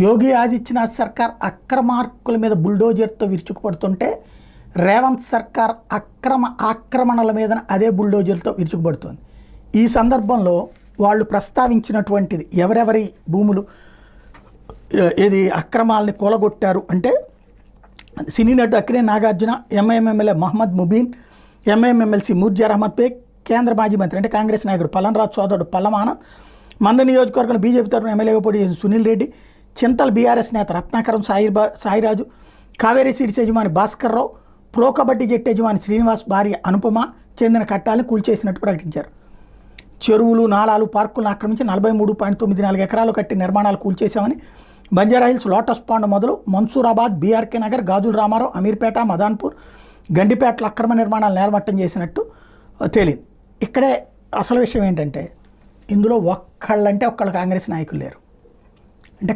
యోగి ఆదిత్యనాథ్ సర్కార్ అక్రమార్కుల మీద బుల్డోజర్తో విరుచుకుపడుతుంటే రేవంత్ సర్కార్ అక్రమ ఆక్రమణల మీద అదే బుల్డోజర్తో విరుచుకుపడుతుంది. ఈ సందర్భంలో వాళ్ళు ప్రస్తావించినటువంటిది ఎవరెవరి భూములు ఏది అక్రమాలని కూలగొట్టారు అంటే సినీ నటుడు Akkineni Nagarjuna MIM MLA Mohammed Mubeen MIM MLC ముర్జార్ Ahmed Baig కేంద్ర మాజీ మంత్రి అంటే కాంగ్రెస్ నాయకుడు పల్లనరాజు సోదరుడు పల్లమాన మంద నియోజకవర్గంలో బీజేపీ తరఫున ఎమ్మెల్యేగా పోటీ చేసిన సునీల్ రెడ్డి చింతల బీఆర్ఎస్ నేత రత్నాకరం సాయి సాయిరాజు కావేరీ సీడ్స్ యజమాని భాస్కర్ రావు ప్రో కబడ్డీ జట్టు యజమాని శ్రీనివాస్ భార్య అనుపమ చెందిన కట్టాలను కూల్చేసినట్టు ప్రకటించారు. చెరువులు నాలాలు పార్కులను ఆక్రమించి నలభై మూడు పాయింట్ తొమ్మిది నాలుగు ఎకరాలు కట్టి నిర్మాణాలు కూల్చేశామని బంజారా హిల్స్ లోటస్ పాండ్ మొదలు మన్సూరాబాద్ బీఆర్కే నగర్ గాజుల రామారావు అమీర్పేట మదాన్పూర్ గండిపేటలో అక్రమ నిర్మాణాలు నేలమట్టం చేసినట్టు తేలింది. ఇక్కడే అసలు విషయం ఏంటంటే ఇందులో ఒక్కళ్ళంటే ఒక్కళ్ళు కాంగ్రెస్ నాయకులు లేరు. అంటే